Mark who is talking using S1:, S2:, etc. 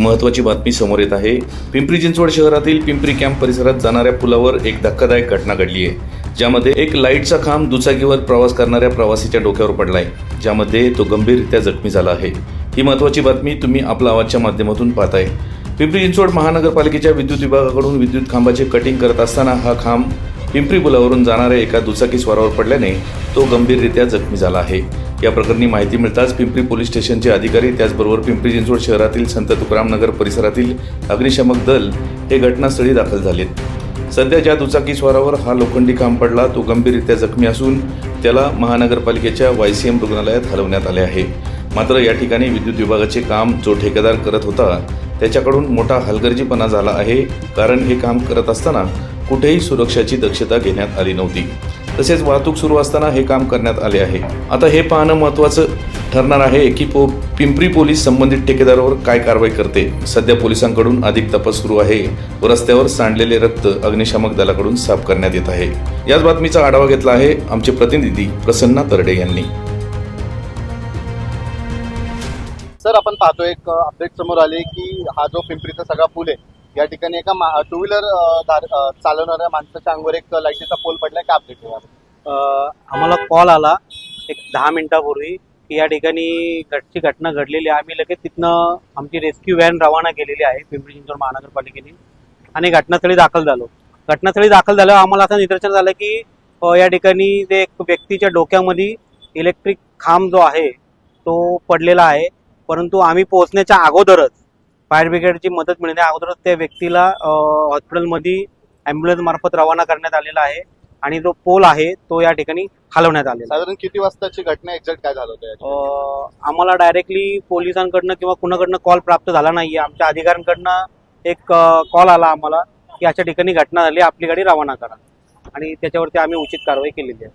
S1: महत्त्वाची बातमी समोर येत आहे. पिंपरी चिंचवड शहरातील पिंपरी कॅम्प परिसरात जाणाऱ्या पुलावर एक धक्कादायक घटना घडली आहे. ज्यामध्ये एक लाईटचा खांब दुचाकीवर प्रवास करणाऱ्या प्रवासीच्या डोक्यावर पडलाय. ज्यामध्ये तो गंभीररित्या जखमी झाला आहे. ही महत्त्वाची बातमी तुम्ही आपला आवाजच्या माध्यमातून पाहताय. पिंपरी चिंचवड महानगरपालिकेच्या विद्युत विभागाकडून विद्युत खांबाचे कटिंग करत असताना हा खांब पिंपरी पुलावरून जाणाऱ्या एका दुचाकी स्वारावर पडल्याने तो गंभीररित्या जखमी झाला आहे. या प्रकरणी माहिती मिळताच पिंपरी पोलीस स्टेशनचे अधिकारी त्याचबरोबर पिंपरी चिंचवड शहरातील संत तुकरामनगर परिसरातील अग्निशमक दल हे घटनास्थळी दाखल झालेत सध्या ज्या दुचाकी स्वारावर हा लोखंडी खांब पडला तो गंभीररित्या जखमी असून त्याला महानगरपालिकेच्या वाय सी एम रुग्णालयात हलवण्यात आले आहे. मात्र या ठिकाणी विद्युत विभागाचे काम जो ठेकेदार करत होता त्याच्याकडून मोठा हलगर्जीपणा झाला आहे कारण हे काम करत असताना कुठेही सुरक्षाची दक्षता घेण्यात आली नव्हती. तसेच वाहतूक सुरू असताना हे काम करण्यात आले आहे. आता हे पाहणं महत्त्वाचं ठरणार आहे की पो पिंपरी पोलीस संबंधित ठेकेदारावर काय कारवाई करते. सध्या पोलिसांकडून अधिक तपास सुरू आहे. व रस्त्यावर सांडलेले रक्त अग्निशामक दलाकडून साफ करण्यात येत आहे. याच बातमीचा आढावा घेतला आहे आमचे प्रतिनिधी प्रसन्ना तरडे यांनी.
S2: सर आपण पाहतो एक अपडेट समोर आले की हा जो पिंपरीचा सगळा पूल आहे या ठिकाणी एका टू व्हीलर चालवणाऱ्या माणसाच्या अंगावर एक लाईटीचा पोल पडलाय. का अपडेट
S3: आम्हाला कॉल आला एक दहा मिनिटापूर्वी की या ठिकाणी घटची घटना घडलेली आहे. आम्ही लगेच तिथनं आमची रेस्क्यू व्हॅन रवाना केलेली आहे पिंपरी चिंचवड महानगरपालिकेने. आणि घटनास्थळी दाखल झालो. घटनास्थळी दाखल झाल्यावर आम्हाला असं निदर्शन झालं की या ठिकाणी ते एक व्यक्तीच्या डोक्यामध्ये इलेक्ट्रिक खांब जो आहे तो पडलेला आहे. परंतु आम्ही पोहोचण्याच्या अगोदरच फायर ब्रिगेडची मदत मिळण्या अगोदरच त्या व्यक्तीला हॉस्पिटलमध्ये ॲम्ब्युलन्स मार्फत रवाना करण्यात आलेला आहे. आणि जो पोल आहे तो या ठिकाणी हलवण्यात आलेला आहे.
S2: साधारण किती वाजताची घटना एक्झॅक्ट काय झालं होतं?
S3: अ, आम्हाला डायरेक्टली पोलिसांकडनं किंवा कुणाकडनं कॉल प्राप्त झाला नाहीये आमच्या अधिकाऱ्यांकडनं एक कॉल आला आम्हाला की अशा ठिकाणी घटना झाली आपली गाडी रवाना करा आणि त्याच्यावरती आम्ही उचित कारवाई केलेली आहे